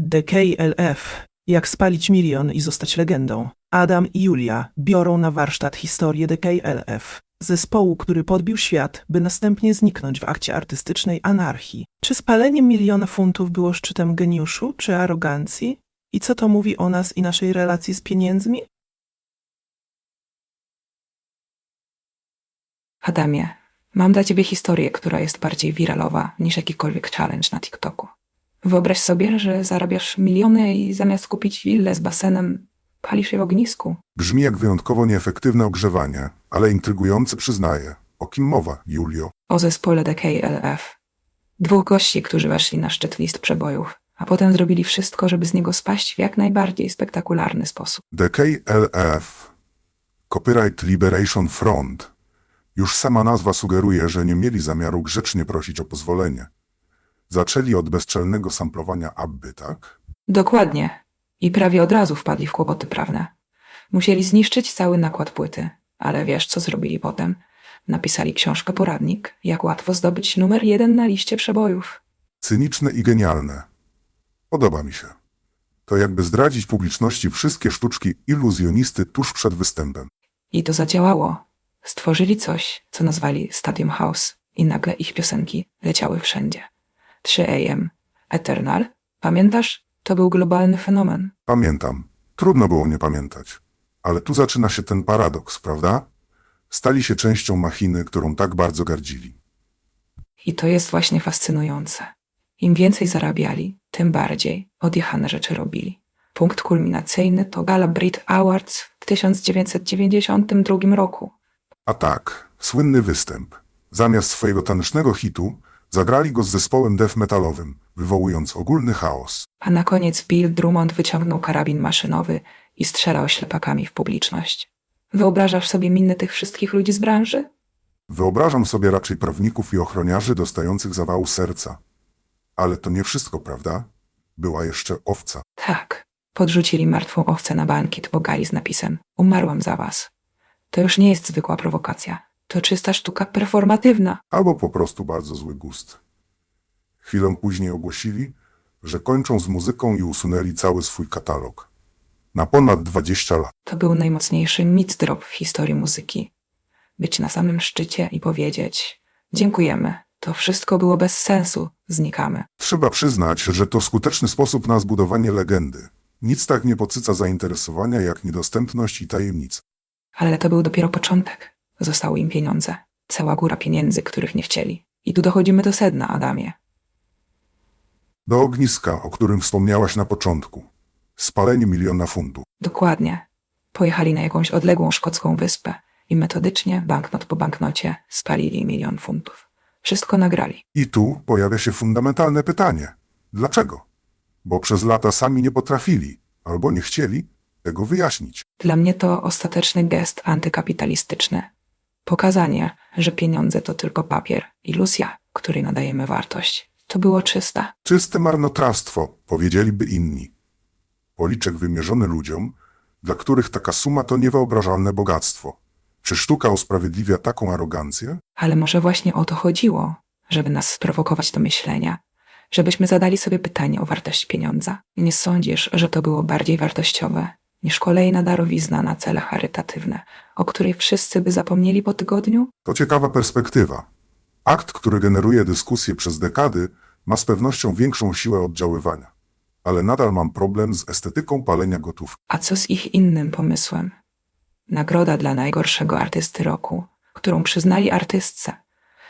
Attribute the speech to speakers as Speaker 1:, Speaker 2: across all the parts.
Speaker 1: DKLF. Jak spalić milion i zostać legendą. Adam i Julia biorą na warsztat historię DKLF. Zespołu, który podbił świat, by następnie zniknąć w akcie artystycznej anarchii. Czy spalenie miliona funtów było szczytem geniuszu czy arogancji? I co to mówi o nas i naszej relacji z pieniędzmi?
Speaker 2: Adamie, mam dla ciebie historię, która jest bardziej wiralowa niż jakikolwiek challenge na TikToku. Wyobraź sobie, że zarabiasz miliony i zamiast kupić willę z basenem, palisz je w ognisku.
Speaker 3: Brzmi jak wyjątkowo nieefektywne ogrzewanie, ale intrygujące przyznaję. O kim mowa, Julio?
Speaker 2: O zespole DKLF. Dwóch gości, którzy weszli na szczyt list przebojów, a potem zrobili wszystko, żeby z niego spaść w jak najbardziej spektakularny sposób.
Speaker 3: DKLF Copyright Liberation Front. Już sama nazwa sugeruje, że nie mieli zamiaru grzecznie prosić o pozwolenie. Zaczęli od bezczelnego samplowania Abby, tak?
Speaker 2: Dokładnie. I prawie od razu wpadli w kłopoty prawne. Musieli zniszczyć cały nakład płyty. Ale wiesz, co zrobili potem? Napisali książkę poradnik, jak łatwo zdobyć numer jeden na liście przebojów.
Speaker 3: Cyniczne i genialne. Podoba mi się. To jakby zdradzić publiczności wszystkie sztuczki iluzjonisty tuż przed występem.
Speaker 2: I to zadziałało. Stworzyli coś, co nazwali Stadium House i nagle ich piosenki leciały wszędzie. 3 AM, Eternal, pamiętasz? To był globalny fenomen.
Speaker 3: Pamiętam. Trudno było nie pamiętać. Ale tu zaczyna się ten paradoks, prawda? Stali się częścią machiny, którą tak bardzo gardzili.
Speaker 2: I to jest właśnie fascynujące. Im więcej zarabiali, tym bardziej odjechane rzeczy robili. Punkt kulminacyjny to Gala Brit Awards w 1992 roku.
Speaker 3: A tak, słynny występ. Zamiast swojego tanecznego hitu, zagrali go z zespołem death metalowym, wywołując ogólny chaos.
Speaker 2: A na koniec Bill Drummond wyciągnął karabin maszynowy i strzelał ślepakami w publiczność. Wyobrażasz sobie miny tych wszystkich ludzi z branży?
Speaker 3: Wyobrażam sobie raczej prawników i ochroniarzy dostających zawału serca. Ale to nie wszystko, prawda? Była jeszcze owca.
Speaker 2: Tak. Podrzucili martwą owcę na bankiet Bogali z napisem Umarłam za was. To już nie jest zwykła prowokacja. To czysta sztuka performatywna.
Speaker 3: Albo po prostu bardzo zły gust. Chwilę później ogłosili, że kończą z muzyką i usunęli cały swój katalog. Na ponad 20 lat.
Speaker 2: To był najmocniejszy mic drop w historii muzyki. Być na samym szczycie i powiedzieć Dziękujemy. To wszystko było bez sensu. Znikamy.
Speaker 3: Trzeba przyznać, że to skuteczny sposób na zbudowanie legendy. Nic tak nie podsyca zainteresowania jak niedostępność i tajemnica.
Speaker 2: Ale to był dopiero początek. Zostały im pieniądze. Cała góra pieniędzy, których nie chcieli. I tu dochodzimy do sedna, Adamie.
Speaker 3: Do ogniska, o którym wspomniałaś na początku. Spalenie miliona funtów.
Speaker 2: Dokładnie. Pojechali na jakąś odległą szkocką wyspę i metodycznie, banknot po banknocie, spalili milion funtów. Wszystko nagrali.
Speaker 3: I tu pojawia się fundamentalne pytanie. Dlaczego? Bo przez lata sami nie potrafili, albo nie chcieli, tego wyjaśnić.
Speaker 2: Dla mnie to ostateczny gest antykapitalistyczny. Pokazanie, że pieniądze to tylko papier, iluzja, której nadajemy wartość. To było czyste.
Speaker 3: Czyste marnotrawstwo, powiedzieliby inni. Policzek wymierzony ludziom, dla których taka suma to niewyobrażalne bogactwo. Czy sztuka usprawiedliwia taką arogancję?
Speaker 2: Ale może właśnie o to chodziło, żeby nas sprowokować do myślenia, żebyśmy zadali sobie pytanie o wartość pieniądza. Nie sądzisz, że to było bardziej wartościowe niż kolejna darowizna na cele charytatywne, o której wszyscy by zapomnieli po tygodniu?
Speaker 3: To ciekawa perspektywa. Akt, który generuje dyskusję przez dekady, ma z pewnością większą siłę oddziaływania. Ale nadal mam problem z estetyką palenia gotówki.
Speaker 2: A co z ich innym pomysłem? Nagroda dla najgorszego artysty roku, którą przyznali artystce,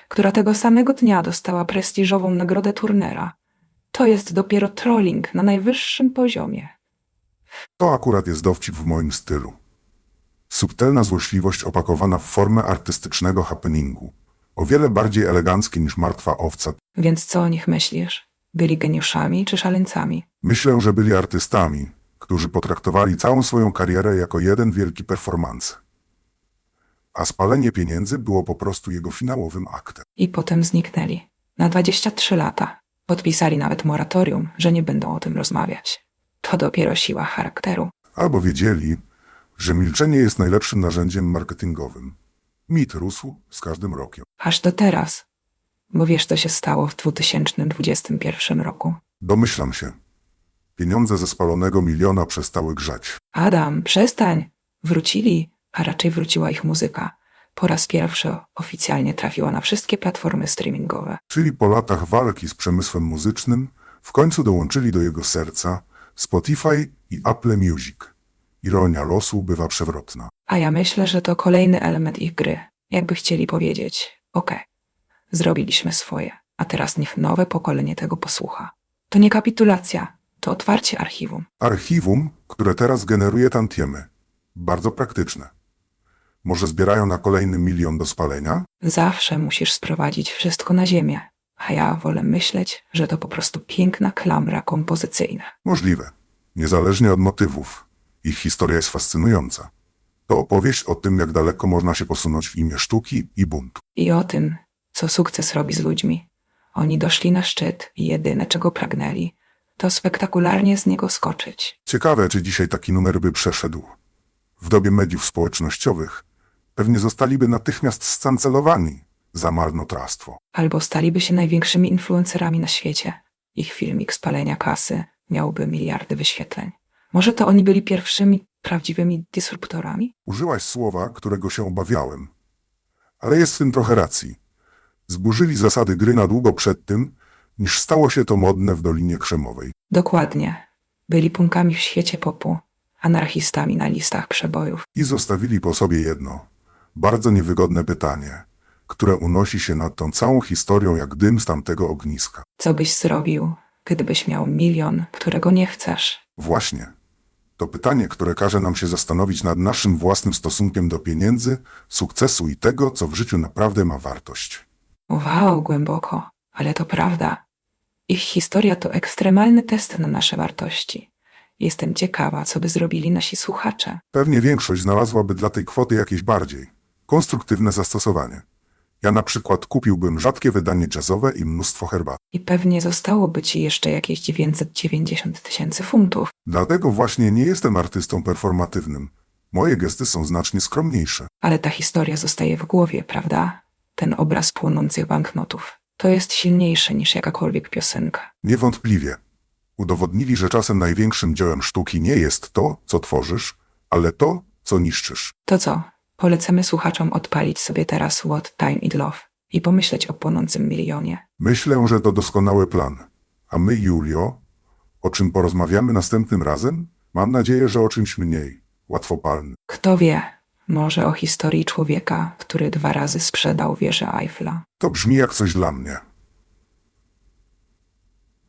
Speaker 2: która tego samego dnia dostała prestiżową nagrodę Turnera. To jest dopiero trolling na najwyższym poziomie.
Speaker 3: To akurat jest dowcip w moim stylu. Subtelna złośliwość opakowana w formę artystycznego happeningu. O wiele bardziej elegancki niż martwa owca.
Speaker 2: Więc co o nich myślisz? Byli geniuszami czy szaleńcami?
Speaker 3: Myślę, że byli artystami, którzy potraktowali całą swoją karierę jako jeden wielki performance. A spalenie pieniędzy było po prostu jego finałowym aktem.
Speaker 2: I potem zniknęli. Na 23 lata. Podpisali nawet moratorium, że nie będą o tym rozmawiać. To dopiero siła charakteru.
Speaker 3: Albo wiedzieli, że milczenie jest najlepszym narzędziem marketingowym. Mit rósł z każdym rokiem.
Speaker 2: Aż do teraz. Bo wiesz, co się stało w 2021 roku.
Speaker 3: Domyślam się. Pieniądze ze spalonego miliona przestały grzać.
Speaker 2: Adam, przestań! Wrócili, a raczej wróciła ich muzyka. Po raz pierwszy oficjalnie trafiła na wszystkie platformy streamingowe.
Speaker 3: Czyli po latach walki z przemysłem muzycznym w końcu dołączyli do jego serca Spotify i Apple Music. Ironia losu bywa przewrotna.
Speaker 2: A ja myślę, że to kolejny element ich gry. Jakby chcieli powiedzieć, okej, zrobiliśmy swoje, a teraz niech nowe pokolenie tego posłucha. To nie kapitulacja, to otwarcie archiwum.
Speaker 3: Archiwum, które teraz generuje tantiemy. Bardzo praktyczne. Może zbierają na kolejny milion do spalenia?
Speaker 2: Zawsze musisz sprowadzić wszystko na ziemię, a ja wolę myśleć, że to po prostu piękna klamra kompozycyjna.
Speaker 3: Możliwe. Niezależnie od motywów. Ich historia jest fascynująca. To opowieść o tym, jak daleko można się posunąć w imię sztuki i buntu.
Speaker 2: I o tym, co sukces robi z ludźmi. Oni doszli na szczyt i jedyne, czego pragnęli, to spektakularnie z niego skoczyć.
Speaker 3: Ciekawe, czy dzisiaj taki numer by przeszedł. W dobie mediów społecznościowych pewnie zostaliby natychmiast scancelowani za marnotrawstwo.
Speaker 2: Albo staliby się największymi influencerami na świecie. Ich filmik spalenia kasy miałby miliardy wyświetleń. Może to oni byli pierwszymi prawdziwymi disruptorami?
Speaker 3: Użyłaś słowa, którego się obawiałem. Ale jest w tym trochę racji. Zburzyli zasady gry na długo przed tym, niż stało się to modne w Dolinie Krzemowej.
Speaker 2: Dokładnie. Byli punkami w świecie popu, anarchistami na listach przebojów.
Speaker 3: I zostawili po sobie jedno, bardzo niewygodne pytanie, które unosi się nad tą całą historią jak dym z tamtego ogniska.
Speaker 2: Co byś zrobił, gdybyś miał milion, którego nie chcesz?
Speaker 3: Właśnie. To pytanie, które każe nam się zastanowić nad naszym własnym stosunkiem do pieniędzy, sukcesu i tego, co w życiu naprawdę ma wartość.
Speaker 2: Wow, głęboko, ale to prawda. Ich historia to ekstremalny test na nasze wartości. Jestem ciekawa, co by zrobili nasi słuchacze.
Speaker 3: Pewnie większość znalazłaby dla tej kwoty jakieś bardziej konstruktywne zastosowanie. Ja na przykład kupiłbym rzadkie wydanie jazzowe i mnóstwo herbat.
Speaker 2: I pewnie zostałoby ci jeszcze jakieś 990 tysięcy funtów.
Speaker 3: Dlatego właśnie nie jestem artystą performatywnym. Moje gesty są znacznie skromniejsze.
Speaker 2: Ale ta historia zostaje w głowie, prawda? Ten obraz płonących banknotów. To jest silniejsze niż jakakolwiek piosenka.
Speaker 3: Niewątpliwie. Udowodnili, że czasem największym dziełem sztuki nie jest to, co tworzysz, ale to, co niszczysz.
Speaker 2: To co? Polecamy słuchaczom odpalić sobie teraz What Time It Love i pomyśleć o płonącym milionie.
Speaker 3: Myślę, że to doskonały plan. A my, Julio, o czym porozmawiamy następnym razem? Mam nadzieję, że o czymś mniej łatwopalnym.
Speaker 2: Kto wie, może o historii człowieka, który dwa razy sprzedał wieżę Eiffla.
Speaker 3: To brzmi jak coś dla mnie.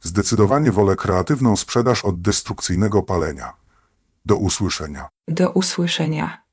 Speaker 3: Zdecydowanie wolę kreatywną sprzedaż od destrukcyjnego palenia. Do usłyszenia.
Speaker 2: Do usłyszenia.